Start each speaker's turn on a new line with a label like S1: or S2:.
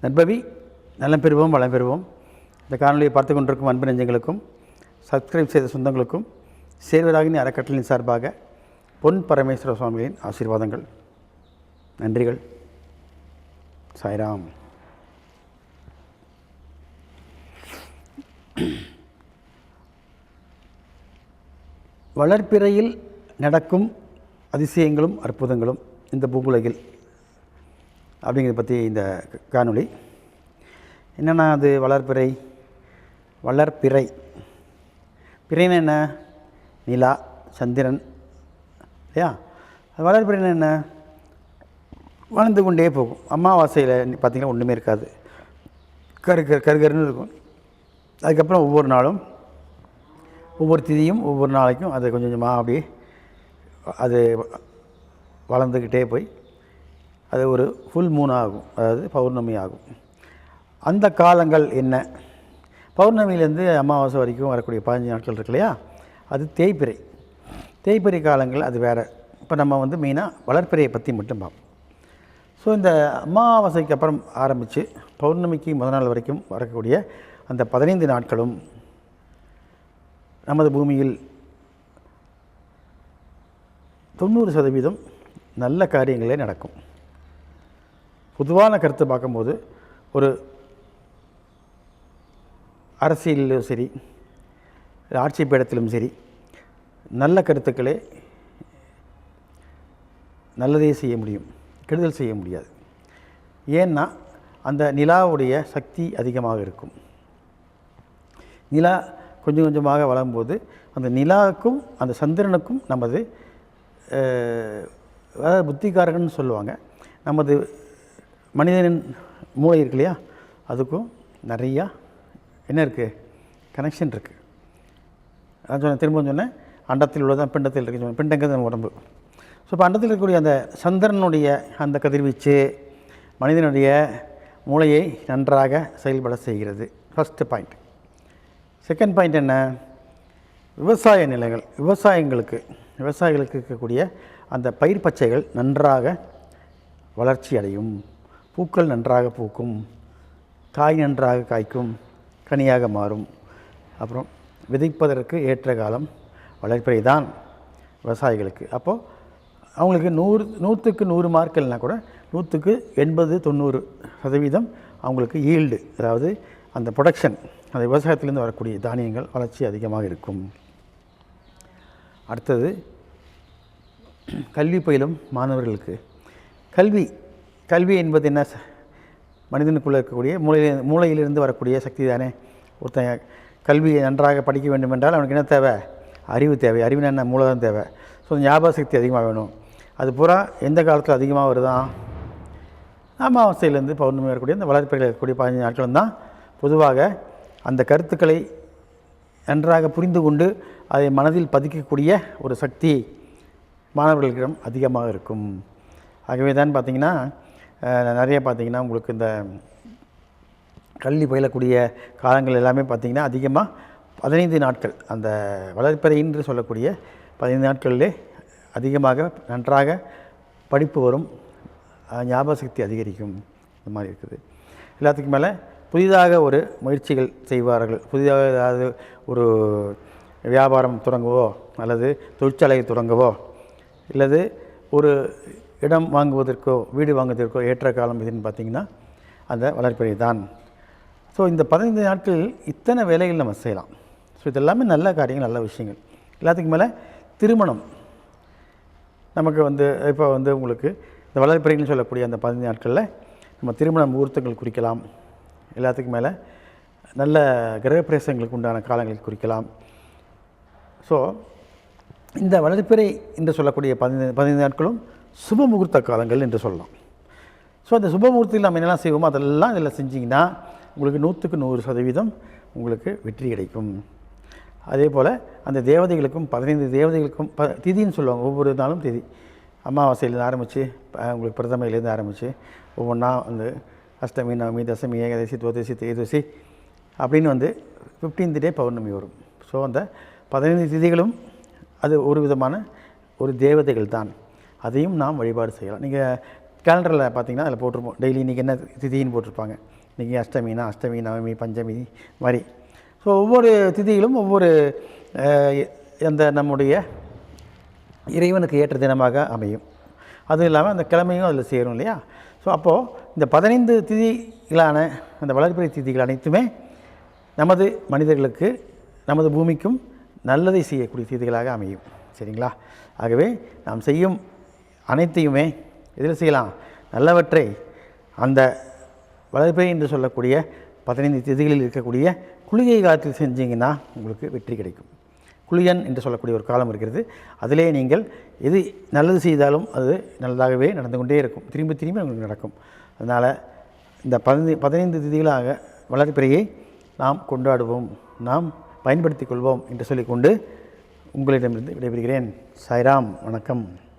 S1: நண்பவி நலம் பெறுவோம் வளம் பெறுவோம். இந்த காணொலியை பார்த்து கொண்டிருக்கும் அன்பு நெஞ்சங்களுக்கும் சப்ஸ்கிரைப் செய்த சொந்தங்களுக்கும் சேர்வராகினி அறக்கட்டளையின் சார்பாக பொன் பரமேஸ்வர சுவாமிகளின் ஆசீர்வாதங்கள். நன்றிகள். சாய்ராம். வளர்ப்பிறையில் நடக்கும் அதிசயங்களும் அற்புதங்களும் இந்த பூங்குலகில் அப்படிங்கிறத பற்றி இந்த காணொளி. என்னென்னா அது வளர்ப்பிறை? வளர்ப்பிறை. பிறைனா என்ன? நிலா சந்திரன் இல்லையா? அது வளர்ப்பிறைனா என்ன? வளர்ந்து கொண்டே போகும். அமாவாசையில் பார்த்திங்கன்னா ஒன்றுமே இருக்காது. கரு கரு கருகருன்னு இருக்கும். அதுக்கப்புறம் ஒவ்வொரு நாளும் ஒவ்வொரு திதியும் ஒவ்வொரு நாளைக்கும் அது கொஞ்சம் கொஞ்சமாக அப்படியே அது வளர்ந்துக்கிட்டே போய் அது ஒரு ஃபுல் மூன் ஆகும். அதாவது பௌர்ணமி ஆகும். அந்த காலங்கள் என்ன? பௌர்ணமியிலேருந்து அமாவாசை வரைக்கும் வரக்கூடிய பதினஞ்சு நாட்கள் இருக்கு இல்லையா? அது தேய்பிறை தேய்பிறை காலங்கள் அது வேறு. இப்போ நம்ம வந்து மெயினாக வளர்ப்பிறையை பற்றி மட்டும் பார்ப்போம். ஸோ இந்த அமாவாசைக்கு அப்புறம் ஆரம்பித்து பௌர்ணமிக்கு முதல் நாள் வரைக்கும் வரக்கூடிய அந்த பதினைந்து நாட்களும் நமது பூமியில் தொண்ணூறு சதவீதம் நல்ல காரியங்களே நடக்கும். பொதுவான கருத்தை பார்க்கும்போது ஒரு அரசியலிலும் சரி ஆட்சி பீடத்திலும் சரி நல்ல கருத்துக்களே நல்லதே செய்ய முடியும் கெடுதல் செய்ய முடியாது. ஏன்னா அந்த நிலாவுடைய சக்தி அதிகமாக இருக்கும். நிலா கொஞ்சம் கொஞ்சமாக வளரும்போது அந்த நிலாவுக்கும் அந்த சந்திரனுக்கும் நமது அஹ், புத்திகாரகன்னு சொல்லுவாங்க நமது மனிதனின் மூளை இருக்கு இல்லையா? அதுக்கும் நிறையா என்ன இருக்குது கனெக்ஷன் இருக்குது அதான் சொன்னேன் திரும்ப சொன்னேன். அண்டத்தில் உள்ளதான் பிண்டத்தில் இருக்கு சொன்னேன். பிண்டங்கிறது நம்ம உடம்பு. ஸோ இப்போ அண்டத்தில் இருக்கக்கூடிய அந்த சந்திரனுடைய அந்த கதிர்வீச்சு மனிதனுடைய மூளையை நன்றாக செயல்பட செய்கிறது. ஃபஸ்ட்டு பாயிண்ட் செகண்ட் பாயிண்ட் என்ன? விவசாய நிலங்கள் விவசாயங்களுக்கு விவசாயிகளுக்கு இருக்கக்கூடிய அந்த பயிர் பச்சைகள் நன்றாக வளர்ச்சி அடையும். பூக்கள் நன்றாக பூக்கும் காய் நன்றாக காய்க்கும் கனியாக மாறும். அப்புறம் விதைப்பதற்கு ஏற்ற காலம் வளர்ப்பை தான் விவசாயிகளுக்கு. அப்போது அவங்களுக்கு நூறு நூற்றுக்கு நூறு மார்க் இல்லைன்னா கூட நூற்றுக்கு எண்பது தொண்ணூறு சதவீதம் அவங்களுக்கு ஈல்டு. அதாவது அந்த ப்ரொடக்ஷன் அந்த விவசாயத்திலேருந்து வரக்கூடிய தானியங்கள் வளர்ச்சி அதிகமாக இருக்கும். அடுத்தது கல்வி பயிலும் மாணவர்களுக்கு. கல்வி கல்வி என்பது என்ன? ச- மனிதனுக்குள்ளே இருக்கக்கூடிய மூளையில் மூளையிலிருந்து வரக்கூடிய சக்தி தானே. ஒருத்தன் கல்வியை நன்றாக படிக்க வேண்டும் என்றால் அவனுக்கு என்ன தேவை? அறிவு தேவை. அறிவு என்ன? மூலதனம் தேவை. ஸோ ஞாபக சக்தி அதிகமாக வேணும். அது பூரா எந்த காலத்தில் அதிகமாக வருதான் அமாவாசையிலேருந்து பௌர்ணமி வரக்கூடிய அந்த வளர்ப்பிறையில் இருக்கக்கூடிய பதினஞ்சு நாட்களும் தான் பொதுவாக அந்த கருத்துக்களை நன்றாக புரிந்து கொண்டு அதை மனதில் பதிக்கக்கூடிய ஒரு சக்தி மாணவர்களிடம் அதிகமாக இருக்கும். ஆகவே தான் பார்த்தீங்கன்னா நிறைய பார்த்திங்கன்னா உங்களுக்கு இந்த கல்வி பயிலக்கூடிய காலங்கள் எல்லாமே பார்த்திங்கன்னா அதிகமாக பதினைந்து நாட்கள் அந்த வளர்ப்பறை என்று சொல்லக்கூடிய பதினைந்து நாட்களிலே அதிகமாக நன்றாக படிப்பு வரும் ஞாபக சக்தி அதிகரிக்கும் இந்த மாதிரி இருக்குது. எல்லாத்துக்கும் மேலே புதிதாக ஒரு முயற்சிகள் செய்வார்கள். புதிதாக ஏதாவது ஒரு வியாபாரம் தொடங்கவோ அல்லது தொழிற்சாலையை தொடங்கவோ அல்லது ஒரு இடம் வாங்குவதற்கோ வீடு வாங்குவதற்கோ ஏற்ற காலம் எதுன்னு பார்த்தீங்கன்னா அந்த வளர்ப்பிறை தான். ஸோ இந்த பதினைந்து நாட்கள் இத்தனை வேலைகள் நம்ம செய்யலாம். ஸோ இதெல்லாமே நல்ல காரியங்கள் நல்ல விஷயங்கள். எல்லாத்துக்கும் மேலே திருமணம். நமக்கு வந்து இப்போ வந்து உங்களுக்கு இந்த வளர்ப்பிறைன்னு சொல்லக்கூடிய அந்த பதினைந்து நாட்களில் நம்ம திருமண முகூர்த்தங்கள் குறிக்கலாம். எல்லாத்துக்கும் மேலே நல்ல கிரகப்பிரவேசங்களுக்கு உண்டான காலங்களை குறிக்கலாம். ஸோ இந்த வளர்ப்பிறை என்று சொல்லக்கூடிய பதினைந்து பதினைந்து நாட்களும் சுப முகூர்த்த காலங்கள் என்று சொல்லலாம். ஸோ அந்த சுப முகூர்த்தத்தில் நம்ம என்னெல்லாம் செய்வோமோ அதெல்லாம் இதில் செஞ்சிங்கன்னா உங்களுக்கு நூற்றுக்கு நூறு சதவீதம் உங்களுக்கு வெற்றி கிடைக்கும். அதே போல் அந்த தேவதைகளுக்கும் பதினைந்து தேவதைகளுக்கும் ப திதின்னு சொல்லுவாங்க ஒவ்வொரு நாளும் திதி. அமாவாசையிலேருந்து ஆரம்பித்து உங்களுக்கு பிரதமையிலேருந்து ஆரம்பித்து ஒவ்வொன்றா வந்து அஷ்டமி நவமி தசமி ஏகாதசி துவதசி தேதசி அப்படின்னு வந்து 15th டே பௌர்ணமி வரும். ஸோ அந்த பதினைந்து திதிகளும் அது ஒரு விதமான ஒரு தேவதைகள் தான். அதையும் நாம் வழிபாடு செய்யலாம். நீங்கள் கேலண்டரில் பார்த்தீங்கன்னா அதில் போட்டிருப்போம். டெய்லி இன்றைக்கி என்ன திதின்னு போட்டிருப்பாங்க. இன்றைக்கி அஷ்டமினா அஷ்டமி நவமி பஞ்சமி மாதிரி ஸோ ஒவ்வொரு திதியிலும் ஒவ்வொரு அந்த நம்முடைய இறைவனுக்கு ஏற்ற தினமாக அமையும். அதுவும் இல்லாமல் அந்த கிழமையும் அதில் சேரும் இல்லையா? ஸோ அப்போது இந்த பதினைந்து திதிகளான அந்த வளர்பிறை திதிகள் அனைத்துமே நமது மனிதர்களுக்கு நமது பூமிக்கும் நல்லதை செய்யக்கூடிய திதிகளாக அமையும். சரிங்களா? ஆகவே நாம் செய்யும் அனைத்தையுமே இதில் செய்யலாம். நல்லவற்றை அந்த வளர்ப்பை என்று சொல்லக்கூடிய பதினைந்து திதிகளில் இருக்கக்கூடிய குளிகை காலத்தில் செஞ்சீங்கன்னா உங்களுக்கு வெற்றி கிடைக்கும். குளியன் என்று சொல்லக்கூடிய ஒரு காலம் இருக்கிறது. அதிலே நீங்கள் எது நல்லது செய்தாலும் அது நல்லதாகவே நடந்து கொண்டே இருக்கும். திரும்பி திரும்பி உங்களுக்கு நடக்கும். அதனால் இந்த பதினைந்து பதினைந்து திதிகளாக வளர்ப்பிறையை நாம் கொண்டாடுவோம். நாம் பயன்படுத்திக் கொள்வோம் என்று சொல்லிக்கொண்டு உங்களிடமிருந்து விடைபெறுகிறேன். சாய்ராம் வணக்கம்.